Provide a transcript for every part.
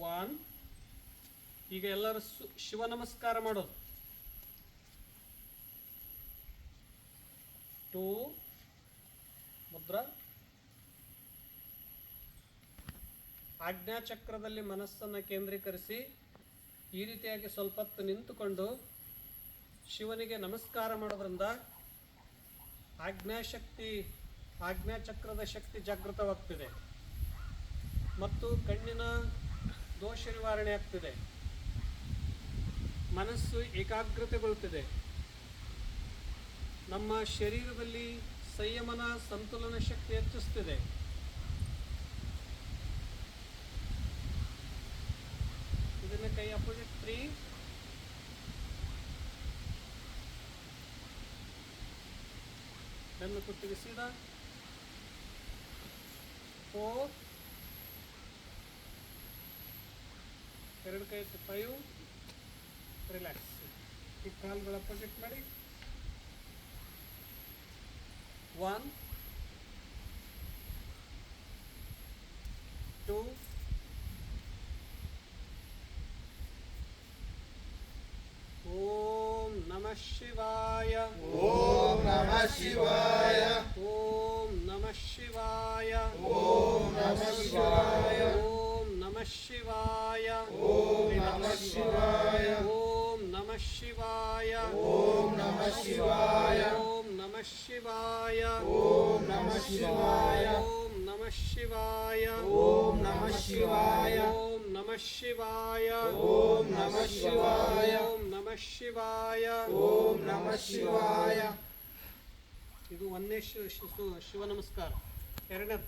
One ಈಗ ಎಲ್ಲರೂ ಶಿವ ನಮಸ್ಕಾರ ಮಾಡೋದು. ಟೂ ಮುದ್ರಾ. ಆಜ್ಞಾಚಕ್ರದಲ್ಲಿ ಮನಸ್ಸನ್ನು ಕೇಂದ್ರೀಕರಿಸಿ ಈ ರೀತಿಯಾಗಿ ಸ್ವಲ್ಪ ಹೊತ್ತು ನಿಂತುಕೊಂಡು ಶಿವನಿಗೆ ನಮಸ್ಕಾರ ಮಾಡೋದ್ರಿಂದ ಆಜ್ಞಾಶಕ್ತಿ, ಆಜ್ಞಾಚಕ್ರದ ಶಕ್ತಿ ಜಾಗೃತವಾಗ್ತಿದೆ. ಮತ್ತು ಕಣ್ಣಿನ ದೋಷ ನಿವಾರಣೆ ಆಗ್ತದೆ. ಮನಸ್ಸು ಏಕಾಗ್ರತೆಗೊಳ್ತದೆ ನಮ್ಮ ಶರೀರದಲ್ಲಿ ಸಂಯಮನ, ಸಂತುಲನ ಶಕ್ತಿ ಹೆಚ್ಚಿಸ್ತದೆ. ಇದನ್ನ ಕೈ ಅಪೋಸಿಟ್ ತ್ರೀ ಬೆನ್ನು ಕುತ್ತಿಗೆ ಸೀದಾ. ಫೋರ್ ಎರಡು ಕೈ ಫೈವ್ ರಿಲ್ಯಾಕ್ಸ್ ಈ ಕಾಲುಗಳ ಅಪೋಸಿಟ್ ಮಾಡಿ ಒನ್ ಟೂ ಓಂ ನಮಃ ಶಿವಾಯ ಓಂ ನಮಃ ಶಿವಾಯ ಓಂ ನಮಃ ಶಿವಾಯ ಓಂ ನಮಃ ಶಿವಾಯ ಓಂ ನಮಃ ಶಿವಾಯ ಓಂ ನಮಃ ಶಿವಾಯ ಓಂ ನಮಃ ಶಿವಾಯ ಓಂ ನಮಃ ಶಿವಾಯ ಓಂ ನಮಃ ಶಿವಾಯ ಓಂ ನಮಃ ಶಿವಾಯ ಓಂ ನಮಃ ಶಿವಾಯ ಓಂ ನಮಃ ಶಿವಾಯ ಓಂ ನಮಃ ಶಿವಾಯ ಓಂ ನಮಃ ಶಿವಾಯ ಓಂ ನಮಃ ಶಿವಾಯ ಓಂ ನಮಃ ಶಿವಾಯ ಇದು ಒಂದನೇ ಶಿ- ಶಿ- ಸು- ಶಿವ ನಮಸ್ಕಾರ ಎರಡನೇದು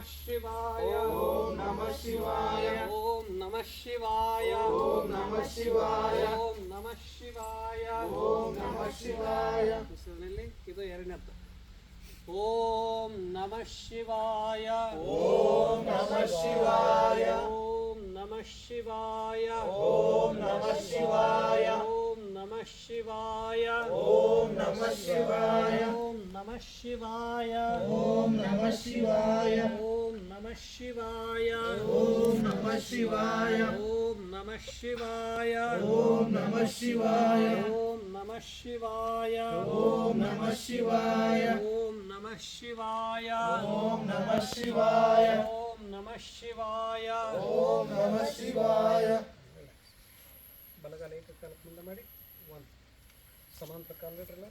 नमः शिवाय ॐ नमः शिवाय ॐ नमः शिवाय ॐ नमः शिवाय ॐ नमः शिवाय ॐ नमः शिवाय ಇದು ಎರಡನೇದ್ದು ಓಂ ನಮಃ ಶಿವಾಯ ಓಂ ನಮಃ ಶಿವಾಯ ಓಂ ನಮಃ ಶಿವಾಯ ಓಂ ನಮಃ ಶಿವಾಯ ಓಂ ನಮಃ ಶಿವಾಯ ಓಂ ನಮಃ ಶಿವಾಯ నమ శివాయ ఓం నమ శివాయ ఓం నమ శివాయ ఓం నమ శివాయ ఓం నమ శివాయ ఓం నమ శివాయ ఓం నమ శివాయ ఓం నమ శివాయ ఓం నమ శివాయ ఓం నమ శివాయ ఓం నమ శివాయ ఓం నమ శివాయ బలగాలి కలపముందా మరి వన్ సమాంతర కాలరెడర్లో